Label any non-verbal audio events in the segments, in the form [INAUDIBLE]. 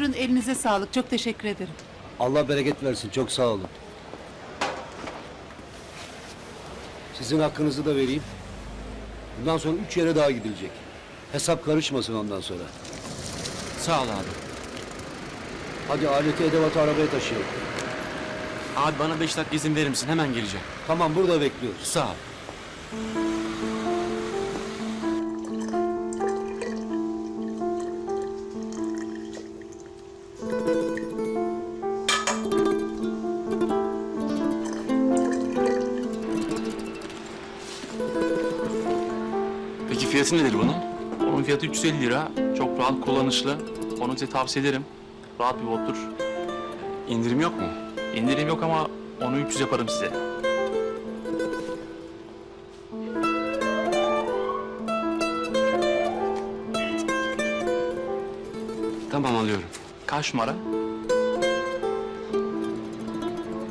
Buyurun elinize sağlık. Çok teşekkür ederim. Allah bereket versin. Çok sağ olun. Sizin hakkınızı da vereyim. Bundan sonra üç yere daha gidilecek. Hesap karışmasın ondan sonra. Sağ ol abi. Hadi aleti edevatı arabaya taşıyalım. Abi bana beş dakika izin verir misin? Hemen geleceğim. Tamam burada bekliyoruz. Sağ ol. Peki fiyatı nedir bunun? Onun fiyatı 350 lira. Çok rahat kullanışlı. Onu size tavsiye ederim. Rahat bir bottur. İndirim yok mu? İndirim yok ama onu 300 yaparım size. Tamam alıyorum. Kaç numara?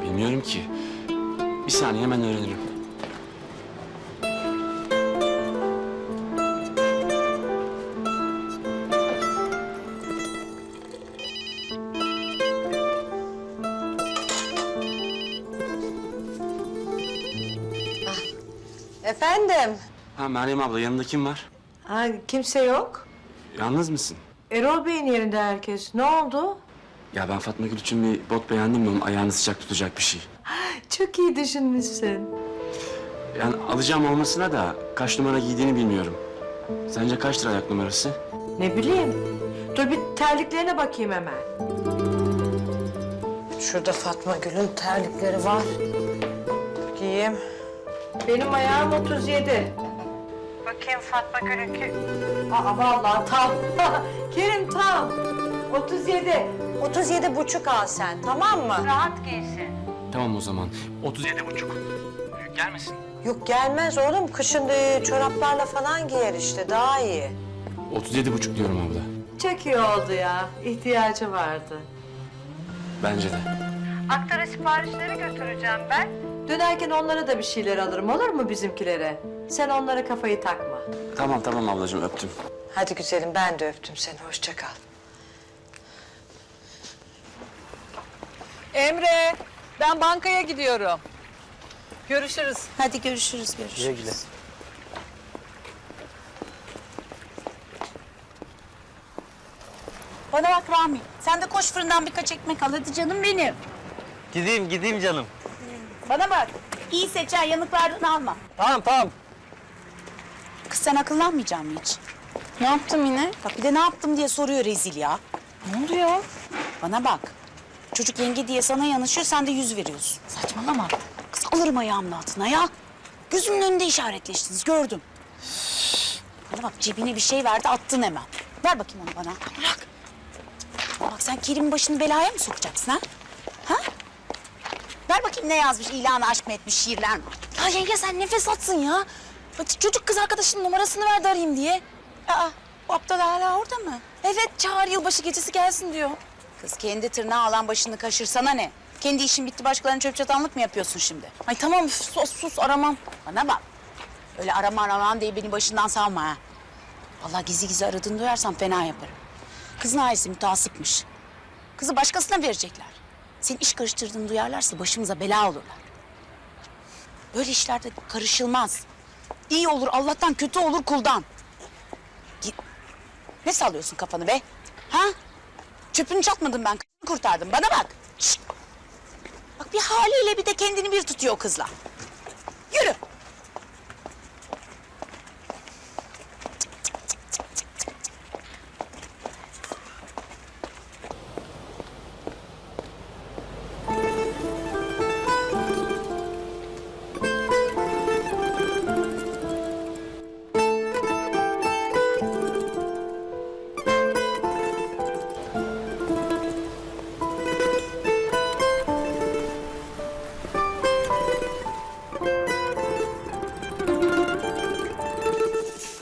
Bilmiyorum ki. Bir saniye hemen öğrenirim. Efendim? Ha Meryem abla yanında kim var? Ha, kimse yok. Yalnız mısın? Erol Bey'in yerinde herkes. Ne oldu? Ya ben Fatma Gül için bir bot beğendim de onun ayağını sıcak tutacak bir şey. [GASPS] Çok iyi düşünmüşsün. Yani alacağım olmasına da kaç numara giydiğini bilmiyorum. Sence kaçtır ayak numarası? Ne bileyim. Dur bir terliklerine bakayım hemen. Şurada Fatma Gül'ün terlikleri var. Giyeyim. Benim ayağım 37. Bakayım Fatma Gül'ünki. Aa vallahi tam. [LAUGHS] Kerim tam. 37. 37 buçuk al sen tamam mı? Rahat giysin. Tamam o zaman. 37 buçuk. Büyük gelmesin. Yok gelmez oğlum. Kışın e, çoraplarla falan giyer işte daha iyi. 37 buçuk diyorum abla. Çok iyi oldu ya. İhtiyacı vardı. Bence de. Aktara siparişleri götüreceğim ben. Dönerken onlara da bir şeyler alırım olur mu bizimkilere? Sen onlara kafayı takma. Tamam tamam ablacığım öptüm. Hadi güzelim ben de öptüm seni. Hoşça kal. Emre, ben bankaya gidiyorum. Görüşürüz. Hadi görüşürüz, görüşürüz. Bana bak Rami, sen de koş fırından birkaç ekmek al. Hadi canım benim. Gideyim gideyim canım. Bana bak, iyi seç ha, yanıklardan alma. Tamam tamam. Kız sen akıllanmayacak mı hiç? Ne yaptım yine? Bak bir de ne yaptım diye soruyor rezil ya. Ne oluyor? Bana bak, çocuk yenge diye sana yanaşıyor, sen de yüz veriyorsun. Saçmalama. Kız alırım ayağımın altına ya. Gözümün önünde işaretleştiniz, gördüm. Bana bak cebine bir şey verdi, attın hemen. Ver bakayım onu bana. Bırak. Bana bak sen Kerim'in başını belaya mı sokacaksın? Ha? Ver bakayım ne yazmış, ilanı aşk mı etmiş, şiirler mi? Ya yenge sen nefes atsın ya. Bak, Çocuk kız arkadaşının numarasını verdi arayayım diye. Aa, bu aptal hala orada mı? Evet, çağır yılbaşı gecesi gelsin diyor. Kız kendi tırnağı alan başını kaşırsana ne? Kendi işin bitti, başkalarına çöp çatanlık mı yapıyorsun şimdi? Ay tamam, üf, sus sus aramam. Bana bak. Öyle arama aramam diye beni başından savma ha. Vallahi gizli gizli aradığını duyarsam fena yaparım. Kızın ailesi mütasıpmış. Kızı başkasına verecekler. Senin iş karıştırdığını duyarlarsa başımıza bela olurlar. Böyle işlerde karışılmaz. İyi olur Allah'tan, kötü olur kuldan. Ne sallıyorsun kafanı be? Ha? Çöpünü çatmadım ben, kurtardım. Bana bak. Şşt. Bak bir haliyle bir de kendini bir tutuyor o kızla.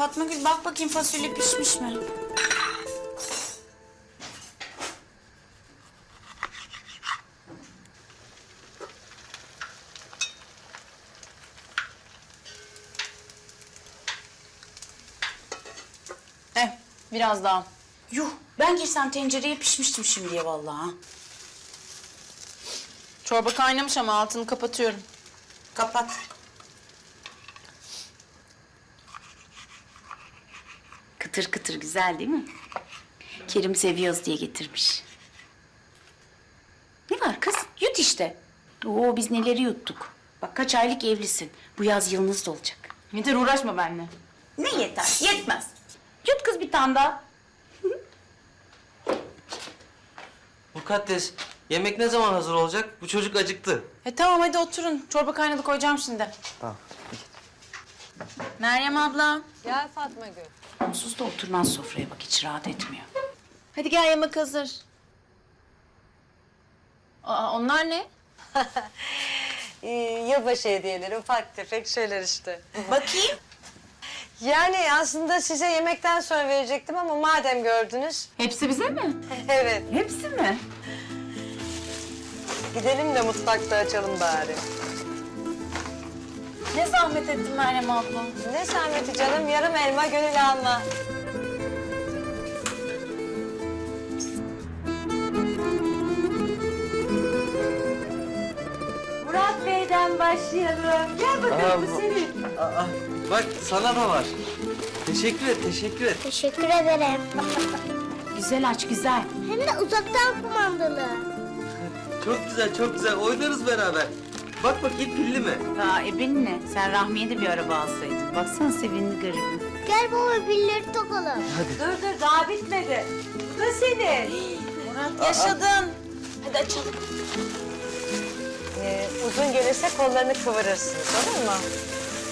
Fatma Gül bak bakayım fasulye pişmiş mi? Eh, biraz daha. Yuh, Ben girsem tencereye pişmiştim şimdiye vallahi. ha. Çorba kaynamış ama altını kapatıyorum. Kapat. Kıtır kıtır güzel değil mi? Kerim seviyoruz diye getirmiş. Ne var kız? Yut işte. Oo biz neleri yuttuk. Bak kaç aylık evlisin. Bu yaz yılınız da olacak. Yeter uğraşma benimle. Ne yeter? Yetmez. Yut kız bir tane daha. Mukaddes, yemek ne zaman hazır olacak? Bu çocuk acıktı. E tamam hadi oturun. Çorba kaynadı koyacağım şimdi. Tamam. Meryem abla. Gel Fatma Gül. Onsuz da oturmaz sofraya bak hiç rahat etmiyor. Hadi gel yemek hazır. Aa, onlar ne? [LAUGHS] Ee, yılbaşı hediyeleri ufak tefek şeyler işte. Bakayım. [LAUGHS] Yani aslında size yemekten sonra verecektim ama madem gördünüz. Hepsi bize mi? [LAUGHS] evet. Hepsi mi? Gidelim de mutfakta açalım bari. Ne zahmet ettin Meryem abla. Ne zahmeti canım yarım elma gönül alma. Murat Bey'den başlayalım. Gel bakalım bu senin. Aa, bak sana da var. Teşekkür et, teşekkür et. Teşekkür ederim. Güzel aç güzel. Hem de uzaktan kumandalı. Çok güzel, çok güzel. Oynarız beraber. Bak bakayım pilli mi? Aa ebenin ne? Sen Rahmi'ye de bir araba alsaydın. Baksana sevindi garibim. Gel baba pilleri takalım. Dur dur daha bitmedi. Bu da senin. Yaşadın. Hadi açalım. Ee, uzun gelirse kollarını kıvırırsınız olur mu?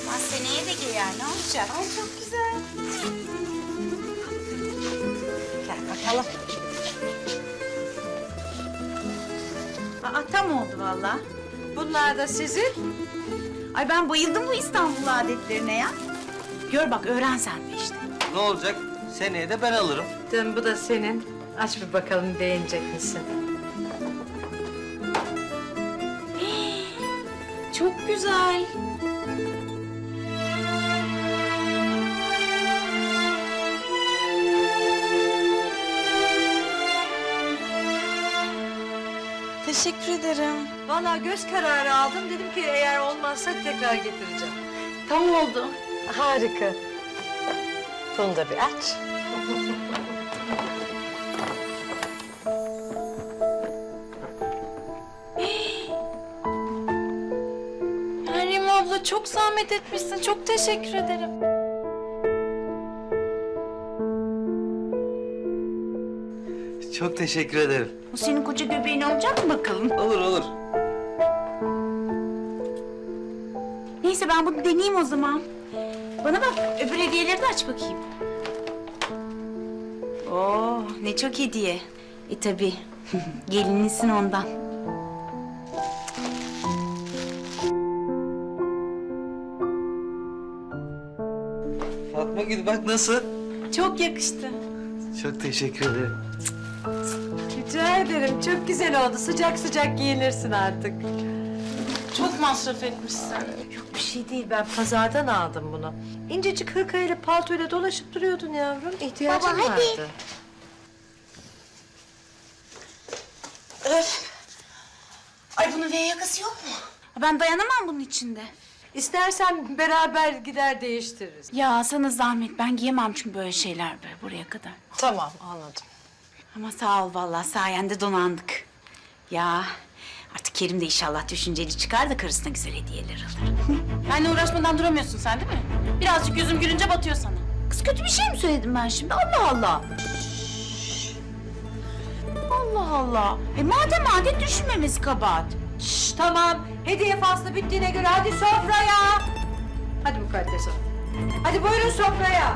Ama seneye de giyer ne olacak? Ay çok güzel. Gel bakalım. Aa tam oldu vallahi. Bunlar da sizin. Ay ben bayıldım bu İstanbul adetlerine ya. Gör bak öğren sen de işte. Ne olacak? Seneye de ben alırım. Canım bu da senin. Aç bir bakalım beğenecek misin? Çok güzel. Teşekkür ederim. Vallahi göz kararı aldım. Dedim ki eğer olmazsa tekrar getireceğim. Tam oldu. Harika. Bunu da bir aç. [GASPS] Meryem abla çok zahmet etmişsin. Çok teşekkür ederim. Çok teşekkür ederim. Bu senin koca göbeğin olacak mı bakalım? Olur, olur. Neyse ben bunu deneyeyim o zaman. Bana bak öbür hediyeleri de aç bakayım. Oo ne çok hediye. E tabi [LAUGHS] gelinlisin ondan. Fatma Gül bak nasıl? Çok yakıştı. Çok teşekkür ederim. Rica ederim. Çok güzel oldu. Sıcak sıcak giyinirsin artık. Çok masraf etmişsin. Yok bir şey değil. Ben pazardan aldım bunu. İncecik hırkayla paltoyla dolaşıp duruyordun yavrum. İhtiyacın Baba, hadi. vardı. Ay bunun V yakası yok mu? Ben dayanamam bunun içinde. İstersen beraber gider değiştiririz. Ya sana zahmet ben giyemem çünkü böyle şeyler böyle buraya kadar. Tamam anladım. Ama sağ ol vallahi sayende donandık. Ya artık Kerim de inşallah düşünceli çıkar da karısına güzel hediyeler alır. [LAUGHS] Benle uğraşmadan duramıyorsun sen değil mi? Birazcık yüzüm gülünce batıyor sana. Kız kötü bir şey mi söyledim ben şimdi? Allah Allah. Allah Allah. E madem adet düşünmemiz kabahat. Şş, tamam. Hediye faslı bittiğine göre hadi sofraya. Hadi mukaddes hanım. Hadi buyurun sofraya.